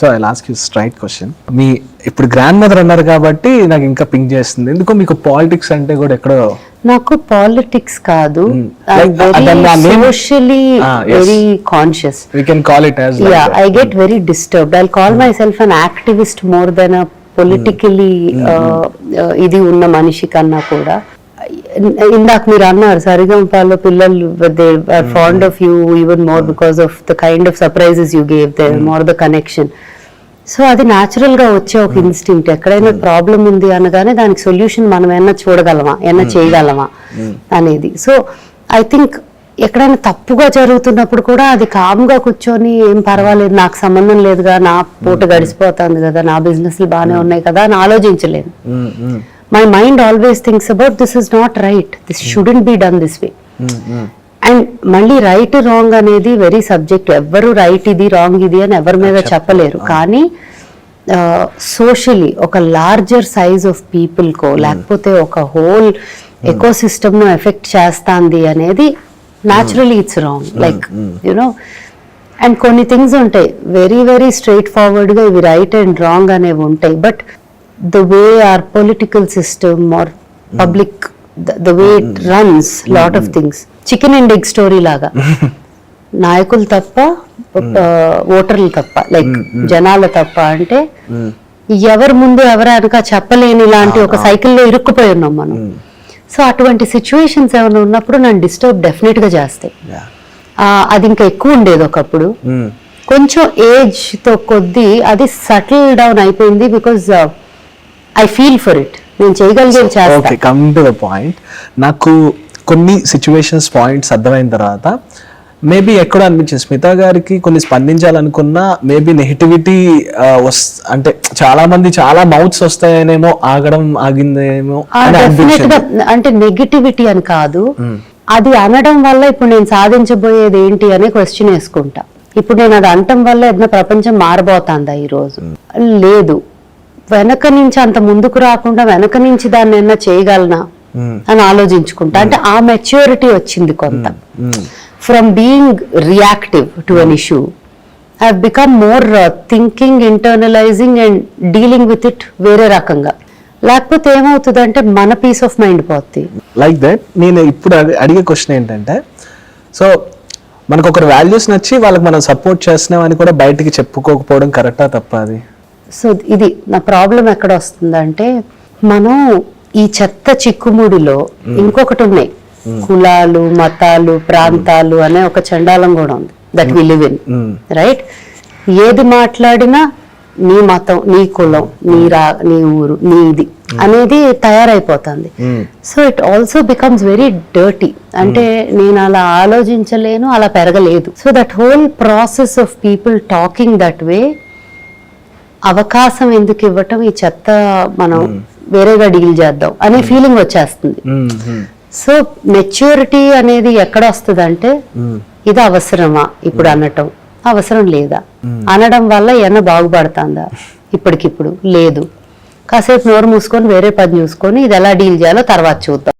So I last you straight question మీ ఇప్పుడు grand mother అన్నారు కాబట్టి నాకు ఇంకా పింక్ చేస్తుంది. ఎందుకో మీకు పాలిటిక్స్ అంటే కూడా ఎక్కడో నాకు పాలిటిక్స్ కాదు. Socially. Very conscious we can call it as yeah I get very disturbed I call myself an activist more than a politically ఇది ఉన్న మనిషి కన్నా కూడా. ఇందాక మీరు అన్నారు సరిగంపాలో పిల్లలు they are fond of you even more because of the kind of surprises you gave they more the connection so అది న్యాచురల్గా వచ్చే ఒక ఇన్స్టింక్ట్ ఎక్కడైనా ప్రాబ్లం ఉంది అనగానే దానికి సొల్యూషన్ మనం ఏమన్నా చూడగలమా? ఏమన్నా చేయగలమా? అనేది. సో ఐ థింక్ ఎక్కడైనా తప్పుగా జరుగుతున్నప్పుడు కూడా అది కామ్గా కూర్చొని ఏం పర్వాలేదు నాకు సంబంధం లేదుగా నా పూట గడిచిపోతుంది కదా నా బిజినెస్లు బాగానే ఉన్నాయి కదా అని ఆలోచించలేను my mind always thinks about this is not right this shouldn't be done this way and మళ్ళీ రైట్ రాంగ్ అనేది వెరీ సబ్జెక్ట్ ఎవ్వరు రైట్ ఇది రాంగ్ ఇది అని ఎవరి మీద చెప్పలేరు. కానీ సోషలీ ఒక లార్జర్ సైజ్ ఆఫ్ పీపుల్ కో లేకపోతే ఒక హోల్ ఎకో సిస్టమ్ను ఎఫెక్ట్ చేస్తాంది అనేది naturally it's wrong like you know and కొన్ని థింగ్స్ ఉంటాయి. వెరీ వెరీ స్ట్రైట్ ఫార్వర్డ్గా ఇవి రైట్ అండ్ రాంగ్ అనేవి ఉంటాయి. But the way our political system or public the way it runs lot of things chicken and egg story లాగా నాయకులు తప్ప ఓటర్లు తప్ప లైక్ జనాల తప్ప అంటే ఎవరు ముందు ఎవరు వెనక చెప్పలేని ఇలాంటి ఒక సైకిల్లో ఇరుక్కుపోయి ఉన్నాం మనం సో అటువంటి సిచ్యువేషన్స్ ఏమైనా ఉన్నప్పుడు నన్ను డిస్టర్బ్ డెఫినెట్గా చేస్తాయి అది ఇంకా ఎక్కువ ఉండేది ఒకప్పుడు కొంచెం ఏజ్తో కొద్దీ అది సటిల్ డౌన్ అయిపోయింది because I feel for it నేను చేయగలిగేది చేస్తా. Okay come to the point నాకు కొన్ని సిచ్యువేషన్స్ పాయింట్స్ అర్థమైన తర్వాత మేబీ ఎక్కడో అనిపించింది. స్మిత గారికి కొన్ని స్పందించాలనుకున్నా మేబీ నెగిటివిటీ వస్ అంటే చాలా మంది చాలా మౌత్స్ వస్తాయనేమో ఆగడం ఆగిందేమో అంటే నెగిటివిటీ అని కాదు. అది అనడం వల్ల ఇప్పుడు నేను సాధించబోయేది ఏంటి అనే క్వశ్చన్ వేసుకుంటా. ఇప్పుడు నేను అది అనటం వల్ల ఏదైనా ప్రపంచం మారబోతుందా ఈ రోజు లేదు. వెనక నుంచి అంత ముందుకు రాకుండా వెనక నుంచి దాన్ని ఏమన్నా చేయగలనా? అని ఆలోచించుకుంటా. అంటే ఆ మెచ్యూరిటీ వచ్చింది కొంత. From being reactive to an issue I become more thinking internalising and dealing with it వేరే రకంగా. లేకపోతే ఏమవుతుందంటే మన పీస్ ఆఫ్ మైండ్ పోద్ది. లైక్ దట్ నేను ఇప్పుడు అడి- అడిగే క్వశ్చన్ ఏంటంటే సో మనకు ఒకరు వాల్యూస్ నచ్చి వాళ్ళకి మనం సపోర్ట్ చేస్తున్నాం అని కూడా బయటికి చెప్పుకోకపోవడం కరెక్టా తప్ప అది? సో ఇది నా ప్రాబ్లం ఎక్కడ వస్తుందంటే మనం ఈ చెత్త చిక్కుముడిలో ఇంకొకటి ఉన్నాయి. కులాలు మతాలు ప్రాంతాలు అనే ఒక చండాలం కూడా ఉంది that we live in right ఏది మాట్లాడినా నీ మతం నీ కులం నీ రా నీ ఊరు నీది అనేది తయారైపోతుంది. So it also becomes very dirty అంటే నేను అలా ఆలోచించలేను అలా పెరగలేదు. So that whole process of people talking that way అవకాశం ఎందుకు ఇవ్వటం? ఈ చెత్త మనం వేరేగా డీల్ చేద్దాం అనే ఫీలింగ్ వచ్చేస్తుంది. సో మెచ్యూరిటీ అనేది ఎక్కడ వస్తుంది అంటే ఇది అవసరమా? ఇప్పుడు అనటం. అవసరం లేదా? అనడం వల్ల ఏమన్నా బాగుపడుతుందా? ఇప్పటికిప్పుడు లేదు. కాసేపు నోరు మూసుకొని వేరే పని చూసుకొని ఇది ఎలా డీల్ చేయాలో తర్వాత చూద్దాం.